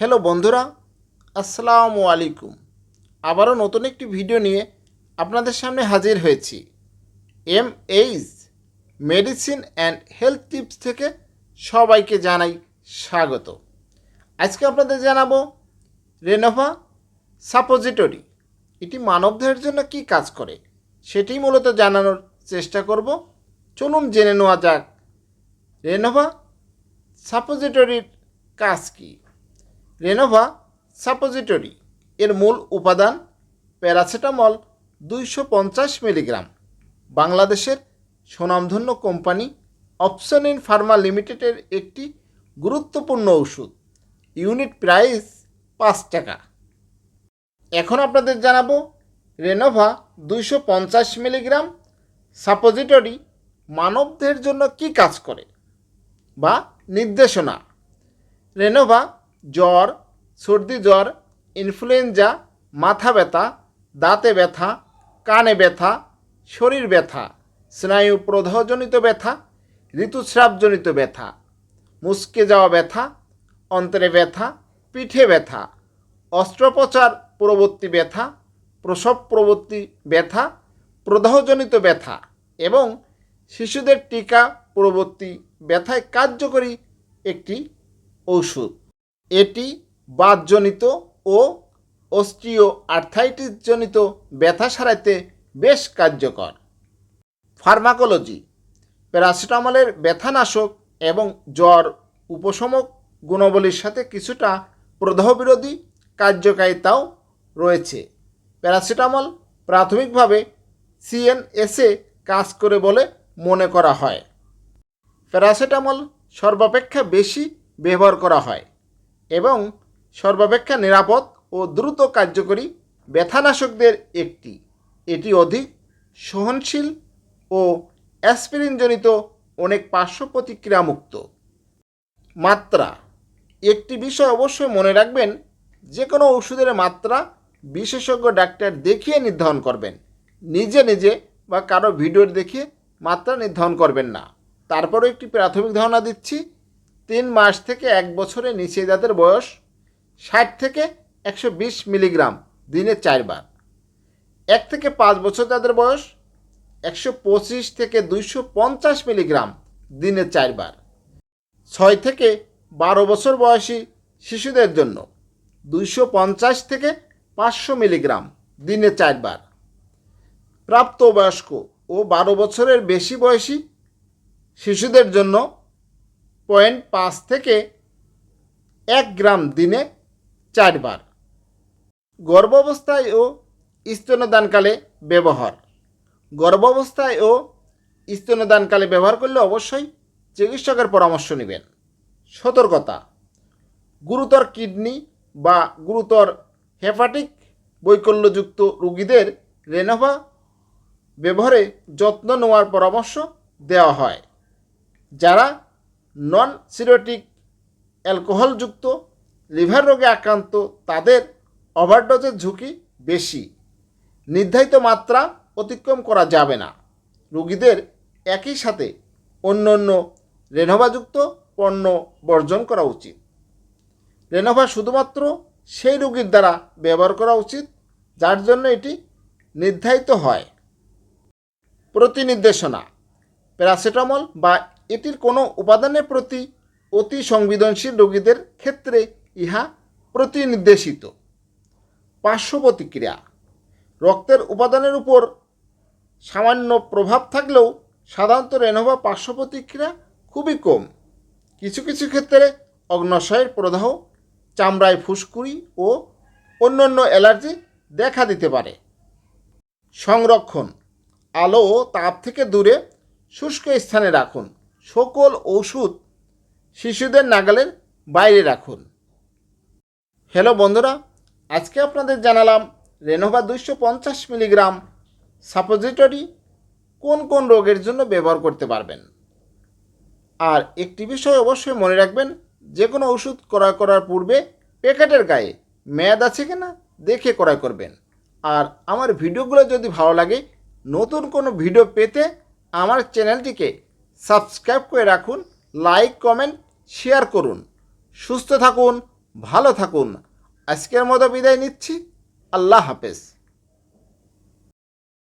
Hello বন্ধুরা, আসসালামু আলাইকুম। আবারও নতুন একটি ভিডিও নিয়ে আপনাদের সামনে হাজির হয়েছি। M H medicine and health tips থেকে সবাইকে জানাই স্বাগত। আজকে আপনাদের জানাব রেনোভা সাপোজিটরি এটি মানবদেহের জন্য কি কাজ করে, সেটি মূলত জানানোর চেষ্টা করব। চলুন জেনে নেওয়া যাক। রেনোভা সাপোজিটরির কাজ কী? রেনোভা সাপোজিটরি এর মূল উপাদান প্যারাসিটামল দুইশো পঞ্চাশ মিলিগ্রাম। বাংলাদেশের সুনামধন্য কোম্পানি অপশন ইন ফার্মা লিমিটেডের একটি গুরুত্বপূর্ণ ওষুধ। ইউনিট প্রাইস পাঁচ টাকা। এখন আপনাদের জানাব রেনোভা দুইশো পঞ্চাশ মিলিগ্রাম সাপোজিটরি মানবদের জন্য কি কাজ করে বা নির্দেশনা। রেনোভা জ্বর, সর্দি জ্বর ইনফ্লুয়েঞ্জা মাথা ব্যথা, দাঁতে ব্যথা, কানে ব্যথা, শরীর ব্যথা স্নায়ু প্রদাহজনিত ব্যথা, ঋতুস্রাবজনিত ব্যথা, মুসকে যাওয়া ব্যথা, অন্তরে ব্যথা, পিঠে ব্যথা, অস্ত্রোপচার পরবর্তী ব্যথা, প্রসব প্রবর্তী ব্যথা, প্রদাহজনিত ব্যথা এবং শিশুদের টিকা পরবর্তী ব্যথায় কার্যকরী একটি ঔষধ। এটি বাতজনিত ও অস্ট্রিও আর্থাইটিসজনিত ব্যথা সারাইতে বেশ কার্যকর। ফার্মাকোলজি, প্যারাসিটামলের ব্যথানাশক এবং জ্বর উপশমক গুণাবলীর সাথে কিছুটা প্রদাহ বিরোধী কার্যকারিতাও রয়েছে। প্যারাসিটামল প্রাথমিকভাবে সিএনএসে কাজ করে বলে মনে করা হয়। প্যারাসিটামল সর্বাপেক্ষা বেশি ব্যবহার করা হয়। এবং সর্বাপেক্ষা নিরাপদ ও দ্রুত কার্যকরী ব্যথানাশকদের একটি। এটি অধিক সহনশীল ও অ্যাসপিরিনজনিত অনেক পার্শ্ব প্রতিক্রিয়া মুক্ত মাত্রা। একটি বিষয় অবশ্যই মনে রাখবেন যে কোনো ওষুধের মাত্রা বিশেষজ্ঞ ডাক্তার দেখিয়ে নির্ধারণ করবেন। নিজে নিজে বা কারও ভিডিও দেখে মাত্রা নির্ধারণ করবেন না। তারপরও একটি প্রাথমিক ধারণা দিচ্ছি তিন মাস থেকে এক বছরের নিচে যাদের বয়স ষাট থেকে একশো বিশ মিলিগ্রাম, দিনে চারবার। এক থেকে পাঁচ বছর যাদের বয়স একশো পঁচিশ থেকে দুইশো পঞ্চাশ মিলিগ্রাম, দিনে চারবার। ছয় থেকে বারো বছর বয়সী শিশুদের জন্য দুইশো পঞ্চাশ থেকে পাঁচশো মিলিগ্রাম, দিনে চারবার। প্রাপ্তবয়স্ক ও বারো বছরের বেশি বয়সী শিশুদের জন্য পয়েন্ট পাঁচ থেকে এক গ্রাম দিনে চারবার। গর্ভাবস্থায় ও স্তনদানকালে ব্যবহার। গর্ভাবস্থায় ও স্তনদানকালে ব্যবহার করলে অবশ্যই চিকিৎসকের পরামর্শ নেবেন। সতর্কতা। গুরুতর কিডনি বা গুরুতর হেপাটিক বৈকল্যযুক্ত রোগীদের রেনোভা ব্যবহারে যত্ন নেওয়ার পরামর্শ দেওয়া হয়। যারা নন সিরোটিক অ্যালকোহলযুক্ত লিভার রোগে আক্রান্ত, তাদের ওভারডোজের ঝুঁকি বেশি। নির্ধারিত মাত্রা অতিক্রম করা যাবে না। রোগীদের একই সাথে অন্য অন্য রেনোভাযুক্ত পণ্য বর্জন করা উচিত। রেনোভা শুধুমাত্র সেই রোগীর দ্বারা ব্যবহার করা উচিত, যার জন্য এটি নির্ধারিত হয়। প্রতিনির্দেশনা, প্যারাসিটামল বা এটির কোনো উপাদানের প্রতি অতি সংবেদনশীল রোগীদের ক্ষেত্রে ইহা প্রতিনির্দেশিত। পার্শ্ব প্রতিক্রিয়া রক্তের উপাদানের উপর সামান্য প্রভাব থাকলেও সাধারণত রেনোভা পার্শ্ব প্রতিক্রিয়া খুবই কম। কিছু কিছু ক্ষেত্রে অগ্নাশয়ের প্রদাহ, চামড়ায় ফুসকুড়ি ও অন্যান্য অ্যালার্জি দেখা দিতে পারে। সংরক্ষণ। আলো ও তাপ থেকে দূরে শুষ্ক স্থানে রাখুন। সকল ওষুধ শিশুদের নাগালের বাইরে রাখুন। হ্যালো বন্ধুরা, আজকে আপনাদের জানালাম রেনোভা দুইশো পঞ্চাশ মিলিগ্রাম সাপোজিটরি কোন কোন রোগের জন্য ব্যবহার করতে পারবেন। আর একটি বিষয় অবশ্যই মনে রাখবেন যে কোনো ওষুধ ক্রয় করার পূর্বে প্যাকেটের গায়ে মেয়াদ আছে কিনা দেখে ক্রয় করবেন। আর আমার ভিডিওগুলো যদি ভালো লাগে, নতুন কোনো ভিডিও পেতে আমার চ্যানেলটিকে সাবস্ক্রাইব করে রাখুন, লাইক, কমেন্ট, শেয়ার করুন। সুস্থ থাকুন, ভালো থাকুন। আজকের মতো বিদায় নিচ্ছি। আল্লাহ হাফেজ।